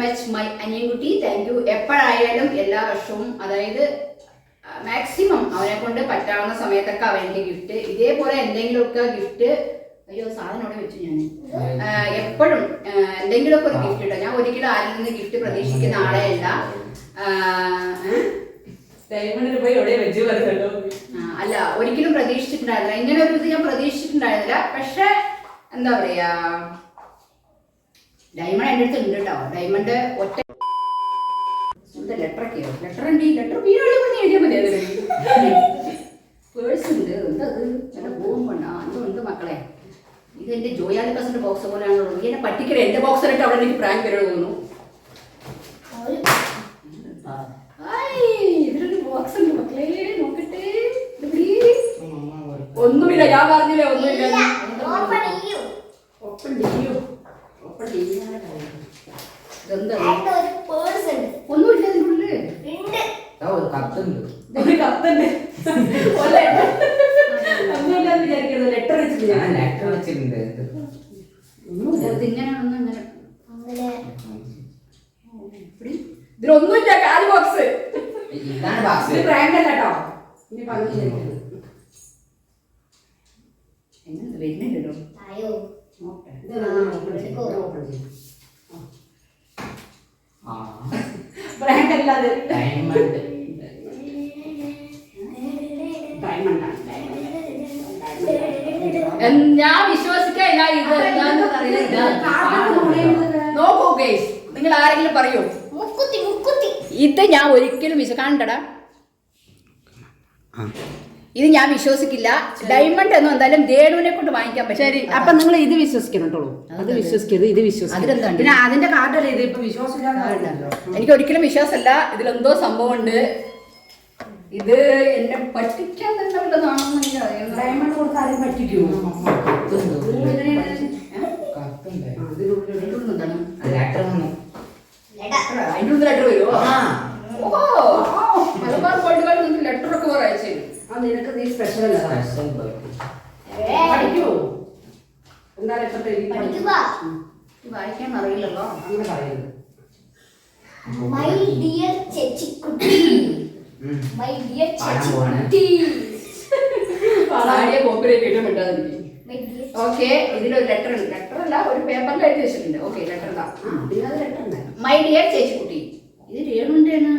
Much my അനിയൻകുട്ടി thank you എപ്പോഴായാലും എല്ലാ വർഷവും അതായത് മാക്സിമം അവനെ കൊണ്ട് പറ്റാവുന്ന സമയത്തൊക്കെ അവന്റെ ഗിഫ്റ്റ് ഇതേപോലെ എന്തെങ്കിലുമൊക്കെ ഗിഫ്റ്റ് അയ്യോ സാധനം അവിടെ വെച്ചു ഞാൻ എപ്പോഴും എന്തെങ്കിലുമൊക്കെ ഒരു ഗിഫ്റ്റ് ഇട്ടോ ഞാൻ ഒരിക്കലും ആരിൽ നിന്ന് ഗിഫ്റ്റ് പ്രതീക്ഷിക്കുന്ന ആളെ അല്ല. ഡയമണ്ടിന് പോയി എവിടെ വെച്ച് അല്ല ഒരിക്കലും പ്രതീക്ഷിച്ചിട്ടുണ്ടായിരുന്നില്ല. ഇങ്ങനെ ഒരു ഇത് ഞാൻ പ്രതീക്ഷിച്ചിട്ടുണ്ടായിരുന്നില്ല. പക്ഷെ എന്താ പറയാ ഡയമണ്ട് എന്റെ അടുത്ത് ഉണ്ട് കേട്ടോ ഡയമണ്ട് ഒറ്റ ലെറ്റർ ഒക്കെയോ ലെറ്റർ ഉണ്ട് ലെറ്റർ പീരോട് പറഞ്ഞ് എഴുതിയാൽ മതി അതിൽ പേഴ്സ് ഉണ്ട്. എന്താ അത് ബോം പോകുമ്പോണ്ട എന്തോ ഉണ്ട് മക്കളെ? ഇത് എന്റെ ജോയാലി കസിന്റെ ബോക്സ് പോലെയാണല്ലോ എന്നെ പറ്റിക്കല. എന്റെ ബോക്സ് ആയിട്ട് അവിടെ എനിക്ക് പ്രാങ്ക് വരണം തോന്നുന്നു. ഇതിലൊരു ബോക്സ് ഉണ്ട് മക്കളെ. നോക്കട്ടെ. ഒന്നുമില്ല. ഞാൻ പറഞ്ഞില്ലേ ഒന്നുമില്ല. ഓപ്പൺ ചെയ്യൂ. ചെയ്യാൻ ഇതെന്താ? പേഴ്സ് ഉണ്ട്. ഒന്നുമില്ല ഇതിനുള്ളിൽ ഒരു കത്തുണ്ട്. ഒരു കത്തന്നെ ഒന്നുമില്ലാന്ന് വിചാരിക്കുന്നത് ലെറ്റർ വെച്ചിട്ട് ഞാൻ ലെറ്റർ വെച്ചിട്ടുണ്ട്. ഒന്നുമില്ല. ഇതിങ്ങനെ ഒന്ന് ഇങ്ങനെ അങ്ങനെ. ഇതിലൊന്നുമില്ല കാൽ ബോക്സ് ഇതാണ് ബോക്സ് ഇത് പ്രാങ്ക് അല്ല കേട്ടോ ഇനി പറഞ്ഞു എങ്ങനെ വരുന്നില്ലല്ലോ ഡയമണ്ട് ഞാൻ വിശ്വസിക്കാനില്ല ഇത്. എന്താണെന്ന് അറിയില്ല നോക്കൂ ഗൈസ് നിങ്ങൾ ആരെങ്കിലും പറയൂ? മുക്കുത്തി മുക്കുത്തി. ഇത് ഞാൻ ഒരിക്കലും വിശ്വ കാണണ്ടടാ ഇത് ഞാൻ വിശ്വസിക്കില്ല. ഡയമണ്ട് എന്ന് എന്തായാലും ദേണുവിനെ കൊണ്ട് വാങ്ങിക്കാൻ പറ്റും. ശരി. അപ്പൊ നിങ്ങൾ ഇത് വിശ്വസിക്കുന്നുണ്ടോ അത് വിശ്വസിക്കരുത് ഇത് വിശ്വസിക്കുന്നത്? പിന്നെ അതിന്റെ കാർഡല്ലേ ഇത്? ഇപ്പൊ വിശ്വാസമില്ലാതെ എനിക്ക് ഒരിക്കലും വിശ്വാസമല്ല. ഇതിലെന്തോ സംഭവമുണ്ട്. ഇത് എന്നെ പറ്റിക്കാൻ തന്നെ ഡയമണ്ട് കൊടുത്താലും പറ്റിക്കുമോ ലെറ്റർ വരുമോ ഓ മലബാർ കാർഡ് നിങ്ങൾക്ക് ലെറ്റർ ഒക്കെ വേറെ അയച്ചു ആ നിനക്ക് നീ സ്പെഷ്യൽ അല്ല വായിക്കാൻ അറിയില്ലല്ലോ. അങ്ങനെ പറയുന്നത് മൈ ഡിയർ ചേച്ചിക്കുട്ടി മൈ ഡിയർ പാടാൻ പോവാണ്. ചേച്ചിക്കുട്ടി പാടിയ കോപ്പിലേക്ക് ഇട്ട് മിണ്ടാതിരിക്കും ഓക്കെ ഇതിലൊരു ലെറ്റർ ഉണ്ട്. ലെറ്റർ അല്ല ഒരു പേപ്പറിൽ എഴുതി വെച്ചിട്ടുണ്ട്. ഓക്കെ ലെറ്റർ ഇതാ. ലെറ്റർ മൈ ഡിയർ ചേച്ചിക്കുട്ടി ഇത് രേണുണ്ടേണ്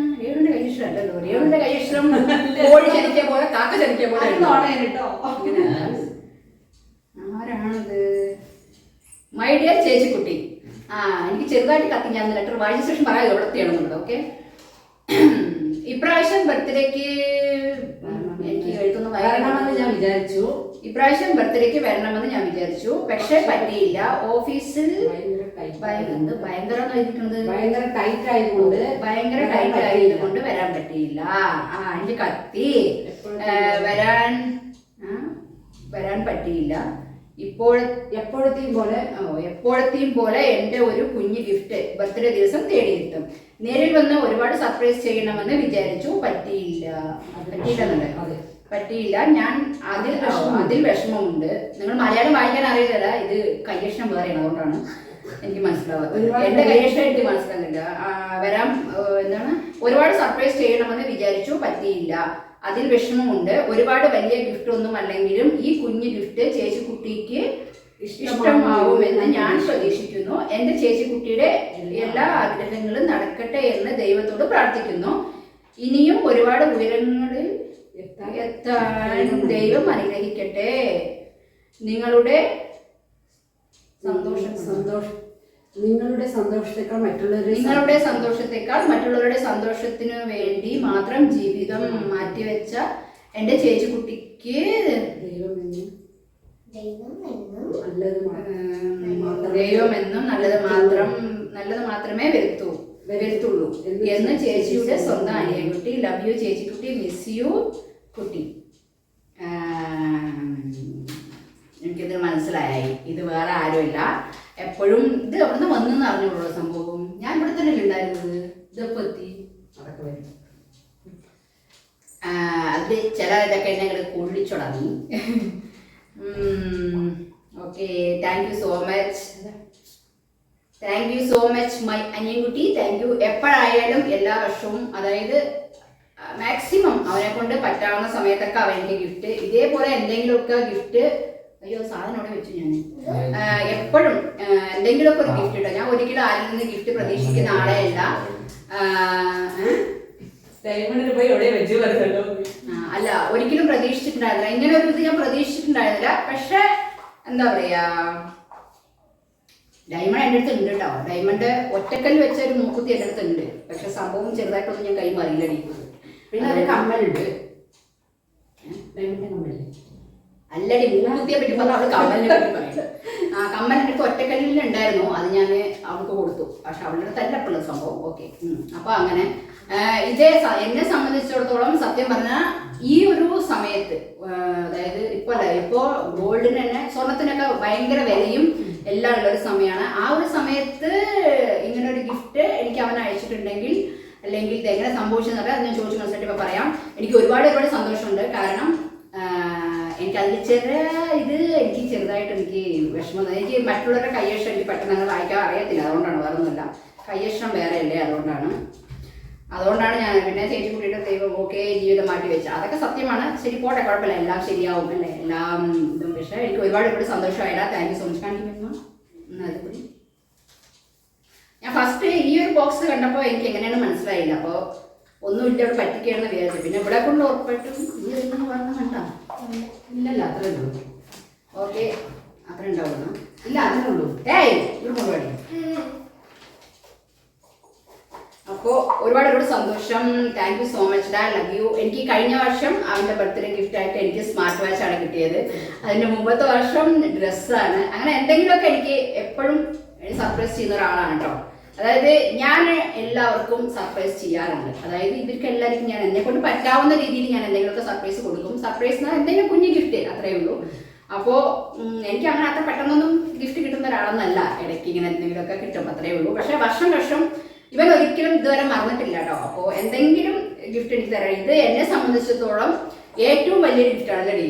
കോഴി ചലിക്കിയ പോലെ കാക്ക ചലിക്കിയ പോലെ കേട്ടോ ആരാണത്? മൈ ഡിയർ ചേച്ചിക്കുട്ടി. ആ എനിക്ക് ചെറുതായിട്ട് കത്തി ഞാൻ ലെറ്റർ വായിച്ച ശേഷം പറയാം എവിടത്തെയാണെന്നുള്ളത് ഓക്കെ ഇപ്രാവശ്യം ബർത്ത്ഡേക്ക് എനിക്ക് എഴുതുന്ന വരണമെന്ന് ഞാൻ വിചാരിച്ചു. ഇപ്രാവശ്യം ബർത്ത്ഡേക്ക് വരണമെന്ന് ഞാൻ വിചാരിച്ചു. പക്ഷെ പറ്റിയില്ല. ഓഫീസിൽ എന്ത് ഭയങ്കര ഭയങ്കര ടൈറ്റ് ആയതുകൊണ്ട് ഭയങ്കര ടൈറ്റ്. ആയതുകൊണ്ട് വരാൻ പറ്റിയില്ല. ആ എനിക്ക് കത്തി. വരാൻ വരാൻ പറ്റിയില്ല. ഇപ്പോൾ എപ്പോഴത്തെയും പോലെ എപ്പോഴത്തെയും പോലെ എന്റെ ഒരു കുഞ്ഞു ഗിഫ്റ്റ് ബർത്ത്ഡേ ദിവസം തേടിയെത്തും. നേരിൽ വന്ന് ഒരുപാട് സർപ്രൈസ് ചെയ്യണമെന്ന് വിചാരിച്ചു. പറ്റിയില്ല. പറ്റിയില്ലെന്നുണ്ട്. പറ്റിയില്ല. ഞാൻ അതിൽ അതിൽ വിഷമമുണ്ട്. നിങ്ങൾ മലയാളം വായിക്കാൻ അറിയില്ല ഇത് കയ്യക്ഷരം വേറെയാണ്. അതുകൊണ്ടാണ്. എനിക്ക് മനസ്സിലാവാത്തത് എന്റെ എനിക്ക് മനസ്സിലാകുന്നില്ല വരാൻ എന്താണ്? ഒരുപാട് സർപ്രൈസ് ചെയ്യണമെന്ന് വിചാരിച്ചു പറ്റിയില്ല. അതിൽ വിഷമമുണ്ട്. ഒരുപാട് വലിയ ഗിഫ്റ്റ് ഒന്നും അല്ലെങ്കിലും ഈ കുഞ്ഞു ഗിഫ്റ്റ് ചേച്ചി ചേച്ചിക്കുട്ടിക്ക് ഇഷ്ടമാവുമെന്ന് ഞാൻ പ്രതീക്ഷിക്കുന്നു. എന്റെ ചേച്ചി കുട്ടിയുടെ എല്ലാ ആഗ്രഹങ്ങളും നടക്കട്ടെ എന്ന് ദൈവത്തോട് പ്രാർത്ഥിക്കുന്നു. ഇനിയും ഒരുപാട് ഉയരങ്ങളിൽ എത്താൻ ദൈവം അനുഗ്രഹിക്കട്ടെ. നിങ്ങളുടെ സന്തോഷം സന്തോഷം നിങ്ങളുടെ സന്തോഷത്തെക്കാൾ മറ്റുള്ളവരുടെ നിങ്ങളുടെ സന്തോഷത്തെക്കാൾ മറ്റുള്ളവരുടെ സന്തോഷത്തിനു വേണ്ടി മാത്രം ജീവിതം മാറ്റിവെച്ച എന്റെ ചേച്ചി കുട്ടിക്ക് ദൈവമെന്നും നല്ലത് മാത്രം നല്ലത് മാത്രമേ വരുത്തൂ. വരുത്തുള്ളൂ. എന്ന് ചേച്ചിയുടെ സ്വന്തം അനിയൻകുട്ടി ലവ് യു ചേച്ചിക്കുട്ടി മിസ് യു കുട്ടി ആം, എനിക്കിത് മനസ്സിലായി. ഇത് വേറെ ആരുമില്ല. എപ്പോഴും ഇത് എവിടുന്ന് വന്നെന്ന് അറിഞ്ഞോളൂ സംഭവം. ഞാൻ ഇവിടെ തന്നെ ഉണ്ടായിരുന്നത്? ഇതെപ്പോ എത്തി? അതൊക്കെ വരും. ആ, അത് ചില ഇതൊക്കെ എന്നെ ഇങ്ങനെ കൊള്ളിച്ചുടങ്ങി. Okay. Thank you so much thank you so much my Aniyankutty. Thank you എപ്പോഴായാലും എല്ലാ വർഷവും അതായത് മാക്സിമം അവനെ കൊണ്ട് പറ്റാവുന്ന സമയത്തൊക്കെ അവന്റെ ഗിഫ്റ്റ് ഇതേപോലെ എന്തെങ്കിലുമൊക്കെ ഗിഫ്റ്റ് അയ്യോ സാധനം അവിടെ വെച്ചു ഞാൻ എപ്പോഴും എന്തെങ്കിലുമൊക്കെ ഒരു ഗിഫ്റ്റ് ഇട്ടോ ഞാൻ ഒരിക്കലും ആരിൽ നിന്ന് ഗിഫ്റ്റ് പ്രതീക്ഷിക്കുന്ന ആളെയല്ല വെച്ച് അല്ല ഒരിക്കലും പ്രതീക്ഷിച്ചിട്ടുണ്ടായിരുന്നില്ല. ഇങ്ങനെ ഒരു ഇത് ഞാൻ പ്രതീക്ഷിച്ചിട്ടുണ്ടായിരുന്നില്ല. പക്ഷെ എന്താ പറയാ ഡയമണ്ട് എന്റെ അടുത്ത് ഉണ്ട് കേട്ടോ. ഡയമണ്ട് ഒറ്റക്കല്ല് വെച്ച ഒരു മൂക്കുത്തി എന്റെ അടുത്ത് ഉണ്ട്. പക്ഷെ സംഭവം ചെറുതായിട്ടൊന്നും ഞാൻ കൈ മറിയില്ല പിന്നെ ഒരു കമ്മലുണ്ട്. ഡയമണ്ട് കമ്മൽ അല്ലടി മൂക്കുത്തിയെ പറ്റി. പറഞ്ഞു അവൾ കമ്മലിനെ പറ്റി പറയും. ആ കമ്മലിന്റെ അടുത്ത് ഒറ്റക്കല്ലിൽ ഉണ്ടായിരുന്നു. അത് ഞാൻ അവൾക്ക് കൊടുത്തു. പക്ഷെ അവളുടെ അടുത്ത് അല്ല ഇപ്പോഴുള്ള സംഭവം. ഓക്കെ അപ്പൊ അങ്ങനെ ഇതേ എന്നെ സംബന്ധിച്ചിടത്തോളം സത്യം പറഞ്ഞാൽ ഈ ഒരു സമയത്ത് അതായത് ഇപ്പൊ അല്ല ഇപ്പോ ഗോൾഡിന് തന്നെ സ്വർണത്തിനൊക്കെ ഭയങ്കര വിലയും എല്ലാം ഉള്ള ഒരു സമയമാണ്. ആ ഒരു സമയത്ത് ഇങ്ങനെ ഒരു ഗിഫ്റ്റ് എനിക്ക് അവൻ അയച്ചിട്ടുണ്ടെങ്കിൽ അല്ലെങ്കിൽ ഇത് എങ്ങനെ സംഭവിച്ചെന്നൊക്കെ അത് ഞാൻ ചോദിച്ചു മനസ്സിലായിട്ട് ഇപ്പൊ പറയാം. എനിക്ക് ഒരുപാട് ഒരുപാട് സന്തോഷമുണ്ട്. കാരണം എനിക്ക് അതിൽ ചെറിയ ഇത് എനിക്ക് ചെറുതായിട്ട് എനിക്ക് വിഷമം. എനിക്ക് മറ്റുള്ളവരുടെ കയ്യക്ഷരം എനിക്ക് പെട്ടെന്ന് അങ്ങനെ വായിക്കാൻ അറിയത്തില്ല. അതുകൊണ്ടാണ് വേറെ ഒന്നുമില്ല കയ്യക്ഷരം വേറെ അല്ലേ? അതുകൊണ്ടാണ്. അതുകൊണ്ടാണ് ഞാൻ പിന്നെ ചേച്ചി കൂട്ടിയിട്ട് ദൈവം ഓക്കെ ജീവിതം മാറ്റി വെച്ചത് അതൊക്കെ സത്യമാണ്. ശരി പോട്ടെ കുഴപ്പമില്ല. എല്ലാം ശരിയാവും അല്ലേ? എല്ലാം ഇതും. പക്ഷേ എനിക്ക് ഒരുപാട് ഒരുപാട് സന്തോഷമായില്ല. താങ്ക് യു സോ മച്ച് കാണിക്കുമ്പോൾ ഞാൻ ഫസ്റ്റ് ഈ ഒരു ബോക്സ് കണ്ടപ്പോൾ എനിക്ക് എങ്ങനെയാണ് മനസ്സിലായില്ല. അപ്പോൾ ഒന്നുമില്ല ഇവിടെ പറ്റിക്കുകയാണെന്ന് വിചാരിച്ചു. പിന്നെ ഇവിടെ കൊണ്ട് ഉറപ്പായിട്ടും ഈ ഇതൊന്നും പറഞ്ഞ കണ്ട ഇല്ലല്ല അത്രേ ഓക്കെ. അത്ര ഉണ്ടാവുന്നു ഇല്ല അതിനേ ഉള്ളൂ. ഏയ് ഒരു പരിപാടി അപ്പോൾ ഒരുപാട് ഒരുപാട് സന്തോഷം. താങ്ക് യു സോ മച്ച് ഡാ ലവ് യു എനിക്ക് കഴിഞ്ഞ വർഷം അവന്റെ ബർത്ത്ഡേ ഗിഫ്റ്റ് ആയിട്ട് എനിക്ക് സ്മാർട്ട് വാച്ച് ആണ് കിട്ടിയത്. അതിന്റെ മുമ്പത്തെ വർഷം ഡ്രസ്സാണ് അങ്ങനെ എന്തെങ്കിലുമൊക്കെ എനിക്ക് എപ്പോഴും സർപ്രൈസ് ചെയ്യുന്ന ഒരാളാണ് കേട്ടോ. അതായത് ഞാൻ എല്ലാവർക്കും സർപ്രൈസ് ചെയ്യാറുണ്ട് അതായത് ഇവർക്ക് എല്ലാവർക്കും ഞാൻ എന്നെ കൊണ്ട് പറ്റാവുന്ന രീതിയിൽ ഞാൻ എന്തെങ്കിലുമൊക്കെ സർപ്രൈസ് കൊടുക്കും. സർപ്രൈസ് എന്നാൽ എന്തെങ്കിലും കുഞ്ഞു ഗിഫ്റ്റ് അത്രയേ ഉള്ളൂ. അപ്പോൾ എനിക്ക് അങ്ങനെ അത്ര പെട്ടെന്നൊന്നും ഗിഫ്റ്റ് കിട്ടുന്ന ഒരാളൊന്നല്ല. ഇടയ്ക്ക് ഇങ്ങനെ എന്തെങ്കിലുമൊക്കെ കിട്ടും അത്രയേ ഉള്ളൂ. പക്ഷേ വർഷം വർഷം ഇവൻ ഒരിക്കലും ഇതുവരെ മറന്നിട്ടില്ല കേട്ടോ. അപ്പോൾ എന്തെങ്കിലും ഗിഫ്റ്റ് എനിക്ക് തരാം ഇത് എന്നെ സംബന്ധിച്ചിടത്തോളം ഏറ്റവും വലിയൊരു ഗിഫ്റ്റാണ് അല്ലേ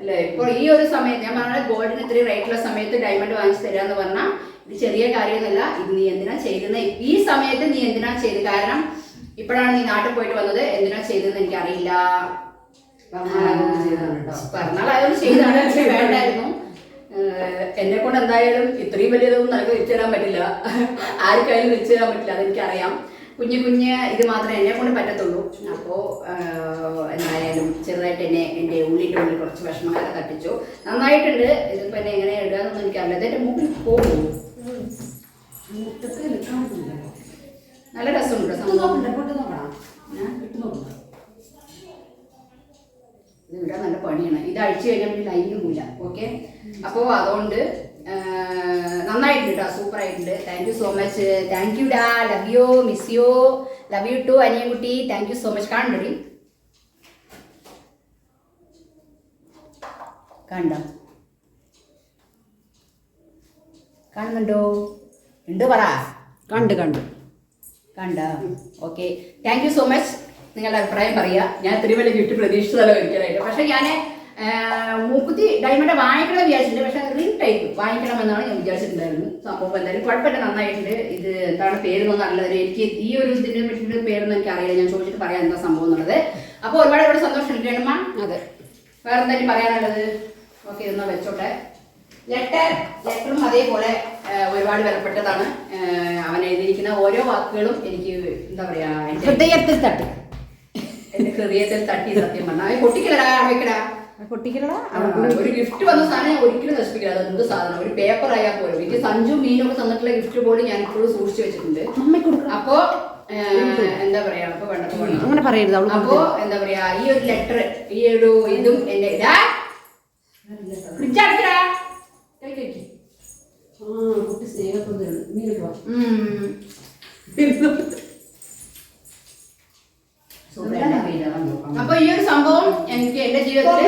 അല്ലേ? ഇപ്പോൾ ഈ ഒരു സമയത്ത് ഞാൻ പറഞ്ഞ ഗോൾഡിന് ഇത്രയും റേറ്റുള്ള സമയത്ത് ഡയമണ്ട് വാങ്ങിച്ചു തരാന്ന് എന്ന് പറഞ്ഞാൽ ഇത് ചെറിയ കാര്യമൊന്നുമല്ല. ഇത് നീ എന്തിനാ ചെയ്തത്? ഈ സമയത്ത് നീ എന്തിനാ ചെയ്ത് കാരണം ഇപ്പോഴാണ് നീ നാട്ടിൽ പോയിട്ട് വന്നത്. എന്തിനാ ചെയ്തതെന്ന് എനിക്കറിയില്ല. പറഞ്ഞാൽ ചെയ്താണ് കേട്ടോ. പറഞ്ഞാൽ അതൊന്നും ചെയ്താണ് പക്ഷെ വേണ്ടായിരുന്നു. എന്നെ കൊണ്ട് എന്തായാലും ഇത്രയും വലിയതൊന്നും നിനക്ക് തിരിച്ചു തരാൻ പറ്റില്ല. ആർക്കായാലും തിരിച്ചു തരാൻ പറ്റില്ല. അതെനിക്കറിയാം. കുഞ്ഞു കുഞ്ഞ് ഇത് മാത്രമേ എന്നെ കൊണ്ട് പറ്റത്തുള്ളൂ. അപ്പോൾ എന്തായാലും ചെറുതായിട്ട് എന്നെ എന്റെ ഉള്ളിന്റെ ഉള്ളിൽ കുറച്ച് വിഷമങ്ങളൊക്കെ തട്ടിച്ചു. നന്നായിട്ടുണ്ട്. ഇതിപ്പോൾ എന്നെ എങ്ങനെ ഇടുകയെന്നൊന്നും എനിക്കറിയില്ല. ഇതെന്റെ മുമ്പിൽ പോകും. മുറ്റത്ത് നിൽക്കാനില്ല നല്ല രസമുണ്ട്. സംഭവം. നോക്കണ്ട പൊട്ട് ഞാൻ ഇട്ട് നോക്കണം ഇത് നല്ല പണിയാണ്. ഇത് അഴിച്ചു കഴിഞ്ഞാൽ പിന്നെ ലൈനും പോയില്ല ഓക്കെ? അപ്പോൾ അതുകൊണ്ട് നന്നായിട്ടുണ്ട് കേട്ടോ. സൂപ്പർ ആയിട്ടുണ്ട് thank you so much thank you ഡാ. Love you miss you love you too Aniyankutty. Thank you so much കാണണ്ടടി കണ്ടോ? കാണുന്നുണ്ടോ? ഉണ്ട് പറ. കണ്ട് കണ്ട്. കണ്ട? Okay thank you so much നിങ്ങളുടെ അഭിപ്രായം പറയാ ഞാൻ തിരുവല്ല ഗിഫ്റ്റ് പ്രതീക്ഷിച്ചതല്ല ഒരിക്കലായിട്ട്. പക്ഷെ ഞാൻ മൂക്കുത്തി ഡയമണ്ട് വാങ്ങിക്കണം വിചാരിച്ചിട്ടുണ്ട്. പക്ഷെ റിംഗ് ടൈപ്പ് വാങ്ങിക്കണം എന്നാണ് ഞാൻ വിചാരിച്ചിട്ടുണ്ടായിരുന്നു സംഭവം എന്തായാലും കുഴപ്പമില്ല. നന്നായിട്ടുണ്ട്. ഇത് എന്താണ് പേരൊന്നും അറിയില്ല എനിക്ക് ഈ ഒരു ഇതിനെ പറ്റിയിട്ട് പേരൊന്നും എനിക്ക് അറിയില്ല. ഞാൻ ചോദിച്ചിട്ട് പറയാം എന്താ സംഭവം എന്നുള്ളത്. അപ്പോൾ ഒരുപാട് ഒരുപാട് സന്തോഷം ഉണ്ട് അതെ. വേറെ എന്തെങ്കിലും പറയാനുള്ളത്? ഓക്കെ ഇതൊന്ന് വെച്ചോട്ടെ. ലെറ്റർ ലെറ്ററും അതേപോലെ ഒരുപാട് വിലപ്പെട്ടതാണ് അവൻ എഴുതിയിരിക്കുന്ന ഓരോ വാക്കുകളും എനിക്ക് എന്താ പറയാ ഹൃദയത്തിൽ തട്ടി. എന്റെ ഹൃദയത്തിൽ തട്ടി സത്യം പറഞ്ഞാൽ പൊട്ടിക്കലടാ വെക്കടാ പൊട്ടിക്കലടാ? ആ, ഒരു ഗിഫ്റ്റ് വന്ന സാധനം ഒരിക്കലും നശിപ്പിക്കില്ല. അത് എന്ത് സാധനം? ഒരു പേപ്പർ ആയാൽ പോലും. എനിക്ക് സഞ്ജു മീനും ഒക്കെ തന്നിട്ടുള്ള ഗിഫ്റ്റ് പോലും ഞാൻ ഇപ്പോഴും സൂക്ഷിച്ചു വെച്ചിട്ടുണ്ട്. അപ്പോ എന്താ പറയാ അപ്പൊ അങ്ങനെ പറയരുത് അപ്പോ എന്താ പറയാ ഈ ഒരു ലെറ്റർ ഈ ഒരു ഇതും എന്റെ ഇതാ ആ കുട്ടി നീ. അപ്പൊ ഈ ഒരു സംഭവം എനിക്ക് എന്റെ ജീവിതത്തിൽ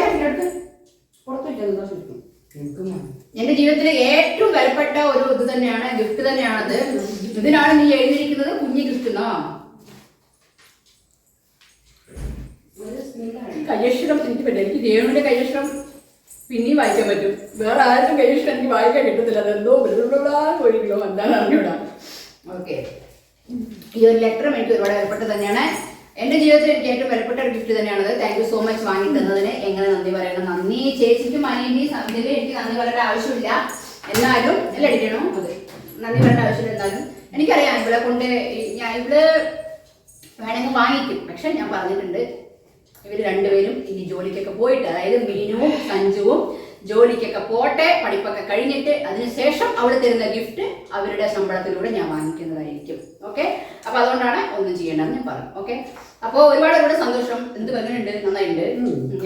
എന്റെ ജീവിതത്തിൽ ഏറ്റവും വിലപ്പെട്ട ഒരു ഇത് തന്നെയാണ് ഗിഫ്റ്റ് തന്നെയാണത്. ഇതിനാണ് നീ എഴുതിയിരിക്കുന്നത് കുഞ്ഞി ഗിഫ്റ്റ് എന്നോ? കയ്യക്ഷരം എനിക്ക് പറ്റില്ല എനിക്ക് ദേവന്റെ കയ്യക്ഷരം പിന്നെയും വായിക്കാൻ പറ്റും. വേറെ ആരും കഴിഞ്ഞിട്ട് എനിക്ക് വായിക്കാൻ കിട്ടത്തില്ല. അതെന്തോ ഒഴിക്കലോ എന്താണ് അറിഞ്ഞൂടാ ഓക്കെ. ഈ ഒരു ലെറ്റർ എനിക്ക് ഒരുപാട് വിലപ്പെട്ടത് തന്നെയാണ്. എന്റെ ജീവിതത്തിൽ എനിക്ക് ഏറ്റവും വിലപ്പെട്ട ഒരു ഗിഫ്റ്റ് തന്നെയാണത്. താങ്ക് യു സോ മച്ച് വാങ്ങി തന്നതിന്. എങ്ങനെ നന്ദി പറയണം? നന്ദി. ചേച്ചിക്കും അനിയന്റെയും സന്ധ്യയിലും എനിക്ക് നന്ദി പറയേണ്ട ആവശ്യമില്ല. എന്നാലും എല്ലാം അടിക്കണോ. അതെ. നന്ദി പറയേണ്ട ആവശ്യമില്ല എന്നാലും. എനിക്കറിയാം ഇവിടെ കൊണ്ട് ഞാൻ ഇവിടെ വേണമെങ്കിൽ വാങ്ങിക്കും. പക്ഷെ ഞാൻ പറഞ്ഞിട്ടുണ്ട് ഇവർ രണ്ടുപേരും ഇനി ജോലിക്കൊക്കെ പോയിട്ട് അതായത് മീനുവും സഞ്ജുവും ജോലിക്കൊക്കെ പോട്ടെ പഠിപ്പൊക്കെ കഴിഞ്ഞിട്ട് അതിനുശേഷം അവൾ തരുന്ന ഗിഫ്റ്റ് അവരുടെ ശമ്പളത്തിലൂടെ ഞാൻ വാങ്ങിക്കുന്നതായിരിക്കും. ഓക്കെ അപ്പൊ അതുകൊണ്ടാണ് ഒന്നും ചെയ്യേണ്ടതെന്ന് ഞാൻ പറഞ്ഞു ഓക്കെ അപ്പോൾ ഒരുപാട് ഒരുപാട് സന്തോഷം. എന്ത് പറഞ്ഞിട്ടുണ്ട്? നന്നായിട്ടുണ്ട്.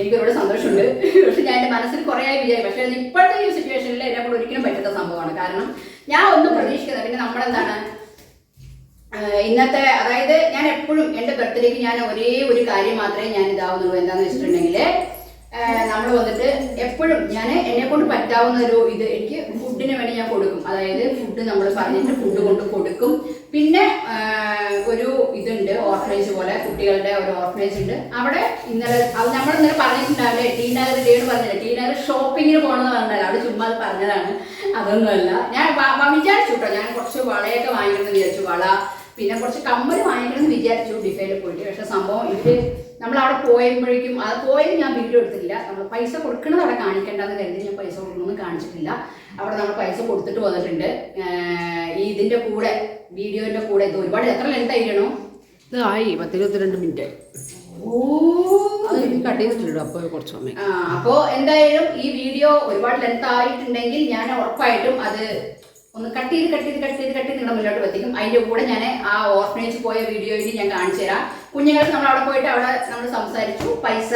എനിക്ക് ഒരുപാട് സന്തോഷമുണ്ട്. പക്ഷെ ഞാൻ എന്റെ മനസ്സിൽ കുറേ ആയി വിചാരിക്കും പക്ഷേ ഇപ്പോഴത്തെ ഈ സിറ്റുവേഷനിൽ എന്നെ കൂടെ ഒരിക്കലും പറ്റാത്ത സംഭവമാണ്. കാരണം ഞാൻ ഒന്നും പ്രതീക്ഷിക്കുന്നത് പിന്നെ നമ്മളെന്താണ്? ഇന്നത്തെ അതായത് ഞാൻ എപ്പോഴും എന്റെ ബർത്ത്ഡേക്ക് ഞാൻ ഒരേ ഒരു കാര്യം മാത്രമേ ഞാൻ ഇതാവുന്നുള്ളൂ. എന്താന്ന് വെച്ചിട്ടുണ്ടെങ്കിൽ നമ്മൾ വന്നിട്ട് എപ്പോഴും ഞാൻ എന്നെ കൊണ്ട് പറ്റാവുന്ന ഒരു ഇത് എനിക്ക് ഫുഡിന് വേണ്ടി ഞാൻ കൊടുക്കും. അതായത് ഫുഡ് നമ്മൾ പറഞ്ഞിട്ട് ഫുഡ് കൊണ്ട് കൊടുക്കും. പിന്നെ ഒരു ഇതുണ്ട് ഓർഫനേജ് പോലെ കുട്ടികളുടെ ഒരു ഓർഫനേജ് ഉണ്ട്. അവിടെ ഇന്നലെ അത് നമ്മൾ ഇന്നലെ പറഞ്ഞിട്ടുണ്ടാവില്ലേ? ടീ നഗർ ഡേഡ് പറഞ്ഞില്ല? ടീ നഗർ ഷോപ്പിങ്ങിന് പോകണമെന്ന് പറഞ്ഞാൽ അവിടെ ചുമ്മാ പറഞ്ഞതാണ്. അതൊന്നുമല്ല. ഞാൻ വിചാരിച്ചു കേട്ടോ ഞാൻ കുറച്ച് വളയൊക്കെ വാങ്ങിക്കണമെന്ന് വിചാരിച്ചു. വള പിന്നെ കുറച്ച് കമ്മൽ വാങ്ങിക്കണമെന്ന് വിചാരിച്ചു ഡിഫൈൽ പോയിട്ട്. പക്ഷെ സംഭവം ഇത് നമ്മൾ അവിടെ പോയപ്പോഴേക്കും അത് പോയത് ഞാൻ വീഡിയോ എടുത്തിട്ടില്ല. നമ്മൾ പൈസ കൊടുക്കണത് അവിടെ കാണിക്കേണ്ടെന്ന് കരുതി ഞാൻ പൈസ കൊടുക്കണമെന്ന് കാണിച്ചിട്ടില്ല. അവിടെ നമ്മൾ പൈസ കൊടുത്തിട്ട് വന്നിട്ടുണ്ട്. ഈ ഇതിന്റെ കൂടെ വീഡിയോന്റെ കൂടെ ഇത് ഒരുപാട് എത്ര ലെങ്ത് ആയിരണോ ഇത് ആയി പത്തിരുപത്തിരണ്ട് മിനിറ്റ് ഓ. അത് എനിക്ക് കട്ട് ചെയ്തിട്ടുണ്ട് അപ്പോൾ കുറച്ച് സമയം ആ, അപ്പോ എന്തായാലും ഈ വീഡിയോ ഒരുപാട് ലെങ്ത് ആയിട്ടുണ്ടെങ്കിൽ ഞാൻ ഉറപ്പായിട്ടും അത് ഒന്ന് കട്ട് ചെയ്ത് കട്ട് ചെയ്ത് കട്ട് ചെയ്ത് കട്ട് ചെയ്ത് നിങ്ങളുടെ മുന്നോട്ട് എത്തിക്കും. അതിന്റെ കൂടെ ഞാൻ ആ ഓർഫനേജ് പോയ വീഡിയോയിൽ ഞാൻ കാണിച്ചു തരാം. കുഞ്ഞുങ്ങൾക്ക് നമ്മൾ അവിടെ പോയിട്ട് അവിടെ നമ്മൾ സംസാരിച്ചു. പൈസ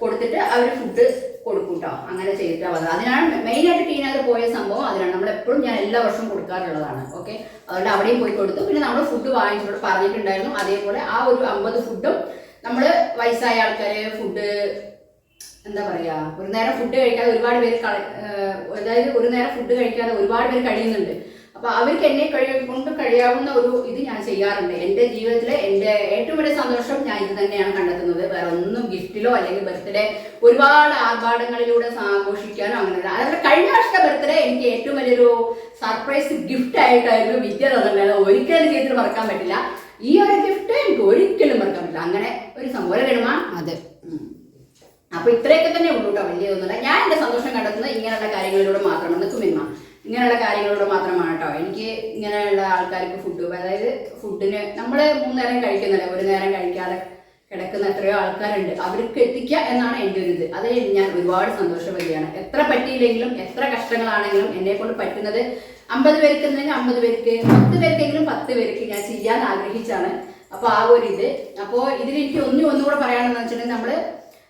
കൊടുത്തിട്ട് അവർ ഫുഡ് കൊടുക്കും കേട്ടോ അങ്ങനെ ചെയ്തിട്ടാ വന്നത്. അതിനാണ് മെയിനായിട്ട് ടീനകത്ത് പോയ സംഭവം അതിനാണ്. നമ്മൾ എപ്പോഴും ഞാൻ എല്ലാ വർഷവും കൊടുക്കാറുള്ളതാണ്. ഓക്കെ അതുകൊണ്ട് അവിടെയും പോയി കൊടുത്തു. പിന്നെ നമ്മൾ ഫുഡ് വാങ്ങിച്ചോട് പറഞ്ഞിട്ടുണ്ടായിരുന്നു. അതേപോലെ ആ ഒരു അമ്പത് ഫുഡും നമ്മൾ വയസ്സായ ആൾക്കാരെ ഫുഡ് എന്താ പറയാ ഒരു നേരം ഫുഡ് കഴിക്കാതെ ഒരുപാട് പേര് അതായത് ഒരു നേരം ഫുഡ് കഴിക്കാതെ ഒരുപാട് പേര് കഴിയുന്നുണ്ട്. അപ്പൊ അവർക്ക് എന്നെ കഴി കൊണ്ട് കഴിയാവുന്ന ഒരു ഇത് ഞാൻ ചെയ്യാറുണ്ട്. എന്റെ ജീവിതത്തിലെ എന്റെ ഏറ്റവും വലിയ സന്തോഷം ഞാൻ ഇത് തന്നെയാണ് കണ്ടെത്തുന്നത്. വേറെ ഒന്നും ഗിഫ്റ്റിലോ അല്ലെങ്കിൽ ബർത്ത്ഡേ ഒരുപാട് ആർഭാടങ്ങളിലൂടെ ആഘോഷിക്കാനോ അങ്ങനെ അതായത് കഴിഞ്ഞ വർഷത്തെ ബർത്ത്ഡേ എനിക്ക് ഏറ്റവും വലിയൊരു സർപ്രൈസ് ഗിഫ്റ്റ് ആയിട്ടായിരുന്നു വിദ്യ തന്നിട്ടുണ്ടായത്. ഒരിക്കലും ജീവിതത്തിൽ മറക്കാൻ പറ്റില്ല. ഈ ഒരു ഗിഫ്റ്റ് എനിക്ക് ഒരിക്കലും മറക്കാൻ പറ്റില്ല. അങ്ങനെ ഒരു സംഭവം വേണമാ അതെ. അപ്പൊ ഇത്രയൊക്കെ തന്നെ ഉള്ളൂ കേട്ടോ വലിയതൊന്നുമില്ല ഞാൻ എന്റെ സന്തോഷം കണ്ടെത്തുന്നത് ഇങ്ങനെയുള്ള കാര്യങ്ങളിലൂടെ മാത്രമാണ് കുമിന്മ മിന്മ ഇങ്ങനെയുള്ള കാര്യങ്ങളിലൂടെ മാത്രമാണ് കേട്ടോ എനിക്ക് ഇങ്ങനെയുള്ള ആൾക്കാർക്ക് ഫുഡ് അതായത് ഫുഡിന് നമ്മൾ മൂന്ന് നേരം കഴിക്കുന്നില്ല ഒരു നേരം കഴിക്കാതെ കിടക്കുന്ന എത്രയോ ആൾക്കാരുണ്ട്. അവർക്ക് എത്തിക്കുക എന്നാണ് എന്റെ ഒരു ഇത്. അതിൽ ഞാൻ ഒരുപാട് സന്തോഷവതിയാണ് എത്ര പറ്റിയില്ലെങ്കിലും എത്ര കഷ്ടങ്ങളാണെങ്കിലും എന്നെ കൊണ്ട് പറ്റുന്നത് അമ്പത് പേർക്ക് എന്നെങ്കിൽ അമ്പത് പേർക്ക് പത്ത് പേർക്കെങ്കിലും പത്ത് പേർക്ക് ഞാൻ ചെയ്യാൻ ആഗ്രഹിച്ചാണ്. അപ്പോൾ ആ ഒരു ഇത്. അപ്പോൾ ഇതിൽ എനിക്ക് ഒന്നും ഒന്നുകൂടെ പറയാനെന്ന് വെച്ചിട്ടുണ്ടെങ്കിൽ നമ്മൾ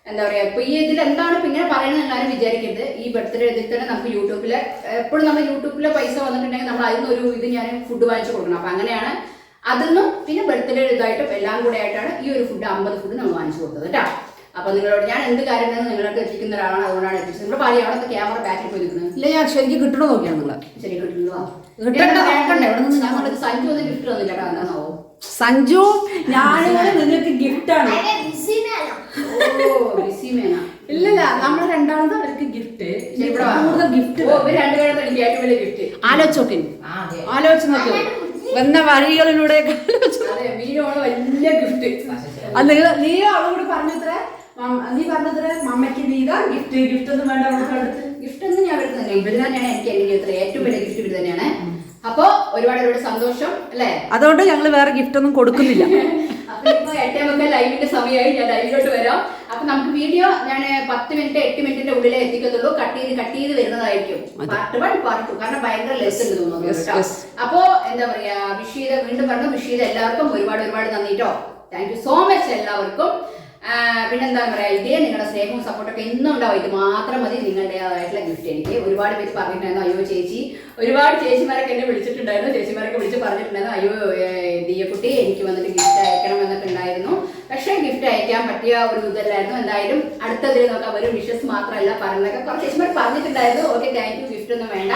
എന്താ പറയാ ഇപ്പൊ ഈ ഇതിൽ എന്താണ് ഇപ്പൊ ഇങ്ങനെ പറയുന്നത് എല്ലാവരും വിചാരിക്കരുത്. ഈ ബർത്ത്ഡേ ഇതിൽ തന്നെ നമുക്ക് യൂട്യൂബിൽ എപ്പോഴും നമ്മൾ യൂട്യൂബിലെ പൈസ വന്നിട്ടുണ്ടെങ്കിൽ നമ്മൾ അതിൽ ഒരു ഇത് ഞാൻ ഫുഡ് വാങ്ങിച്ചു കൊടുക്കണം. അപ്പൊ അങ്ങനെയാണ് അതൊന്നും പിന്നെ ബർത്ത്ഡേ ഇതായിട്ടും എല്ലാം കൂടെ ആയിട്ടാണ് ഈ ഒരു ഫുഡ് അമ്പത് ഫുഡ് നമ്മൾ വാങ്ങിച്ചു കൊടുത്തത് കേട്ടോ. അപ്പൊ നിങ്ങളോട് ഞാൻ എന്ത് കാര്യം നിങ്ങളൊക്കെ നിങ്ങൾക്ക് എത്തിക്കുന്ന ഒരാളാണ്. അതുകൊണ്ടാണ് എത്തിച്ചത്. നിങ്ങൾ പാടി അവിടെ ക്യാമറ ബാക്കിൽ പോയി നിൽക്കുന്നത് ഇല്ല ഞാൻ ശരിക്കും കിട്ടണോ നോക്കിയാണ് നിങ്ങളെ. ശരി കിട്ടുന്നു കിട്ടണ്ട, നിന്ന് ഞങ്ങൾക്ക് സഞ്ജു ഒന്നും ഗിഫ്റ്റ് തന്നില്ല കേട്ടോ. എന്താണാവോ സഞ്ജു ഞാനിങ്ങനെ നിങ്ങൾക്ക് ഗിഫ്റ്റാണ് ആണ്. ഇല്ലല്ല നമ്മൾ രണ്ടാമത് അവർക്ക് ഗിഫ്റ്റ് കൂടുതൽ ഗിഫ്റ്റ് ആലോചിച്ചോക്കെ. ആലോചിച്ച് നോക്ക്. വന്ന വഴികളിലൂടെ വലിയ ഗിഫ്റ്റ് അത് നിങ്ങൾ നീ അവളോട് പറഞ്ഞത്രേ നീ പറഞ്ഞത്രേ മമ്മയ്ക്ക് നീതാ ഗിഫ്റ്റ് ഗിഫ്റ്റ് ഒന്നും വേണ്ട അവൾക്ക് അടുത്ത്. ഗിഫ്റ്റ് ഒന്നും ഞാൻ വരുന്നില്ല തന്നെ ഇവർ തന്നെയാണ് എനിക്ക് എന്റെ ജീവിതത്തിലെ ഏറ്റവും വലിയ ഗിഫ്റ്റ് ഇവർ തന്നെയാണ്. അപ്പോ ഒരുപാട് ഒരുപാട് സന്തോഷം അല്ലേ? അതുകൊണ്ട് ഞങ്ങൾ വേറെ ഗിഫ്റ്റ് ഒന്നും കൊടുക്കുന്നില്ല. അപ്പൊ ഇപ്പൊ എട്ടേ മുക്കാൽ ലൈവിന്റെ സമയമായി ഞാൻ ലൈവിലോട്ട് വരാം. അപ്പൊ നമുക്ക് വീഡിയോ ഞാൻ പത്ത് മിനിറ്റ് എട്ട് മിനിറ്റിന്റെ ഉള്ളിലേ എത്തിക്കത്തുള്ളൂ. കട്ട് ചെയ്ത് കട്ട് ചെയ്ത് വരുന്നതായിരിക്കും. പാർട്ട് വൺ പാർട്ട് ടു കാരണം ഭയങ്കര ലെസ് ഉണ്ട് തോന്നുന്നു കേട്ടോ. അപ്പോ എന്താ പറയാ വിഷീത വീണ്ടും പറഞ്ഞു വിഷീത എല്ലാവർക്കും ഒരുപാട് ഒരുപാട് നന്ദി കേട്ടോ. താങ്ക് യു സോ മച്ച് എല്ലാവർക്കും. പിന്നെന്താ പറയാ ഇതേ നിങ്ങളുടെ സ്നേഹവും സപ്പോർട്ടൊക്കെ ഇന്നും ഉണ്ടാവും. ഇത് മാത്രം മതി നിങ്ങളുടേതായിട്ടുള്ള ഗിഫ്റ്റ് എനിക്ക്. ഒരുപാട് പേര് പറഞ്ഞിട്ടുണ്ടായിരുന്നു അയ്യോ ചേച്ചി. ഒരുപാട് ചേച്ചിമാരൊക്കെ എന്നെ വിളിച്ചിട്ടുണ്ടായിരുന്നു. ചേച്ചിമാരൊക്കെ വിളിച്ച് പറഞ്ഞിട്ടുണ്ടായിരുന്നു അയ്യോ ദിയക്കുട്ടി എനിക്ക് വന്നിട്ട് ഗിഫ്റ്റ് അയക്കണം എന്നൊക്കെ ഉണ്ടായിരുന്നു. പക്ഷേ ഗിഫ്റ്റ് അയക്കാൻ പറ്റിയ ഒരു ഇതല്ലായിരുന്നു. എന്തായാലും അടുത്തതിൽ നോക്കാം. ഒരു വിഷസ് മാത്രമല്ല പറഞ്ഞതൊക്കെ. കുറച്ച് ചേച്ചിമാർ പറഞ്ഞിട്ടുണ്ടായിരുന്നു ഓക്കെ താങ്ക് യു ഗിഫ്റ്റ് ഒന്നും വേണ്ട.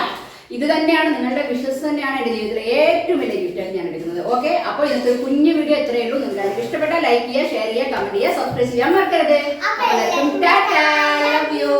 ഇത് തന്നെയാണ് നിങ്ങളുടെ വിഷസ് തന്നെയാണ് എന്റെ ജീവിതത്തിലെ ഏറ്റവും വലിയ ഗിഫ്റ്റായിട്ട് ഞാൻ എടുക്കുന്നത്. ഓക്കെ അപ്പോൾ ഇന്നത്തെ കുഞ്ഞു വീഡിയോ എത്രയേ ഉള്ളൂ. നിങ്ങൾക്ക് ഇഷ്ടപ്പെട്ട ലൈക്ക് ചെയ്യുക ഷെയർ ചെയ്യുക കമന്റ് ചെയ്യുക സബ്സ്ക്രൈബ് ചെയ്യാൻ മറക്കരുത്. Love you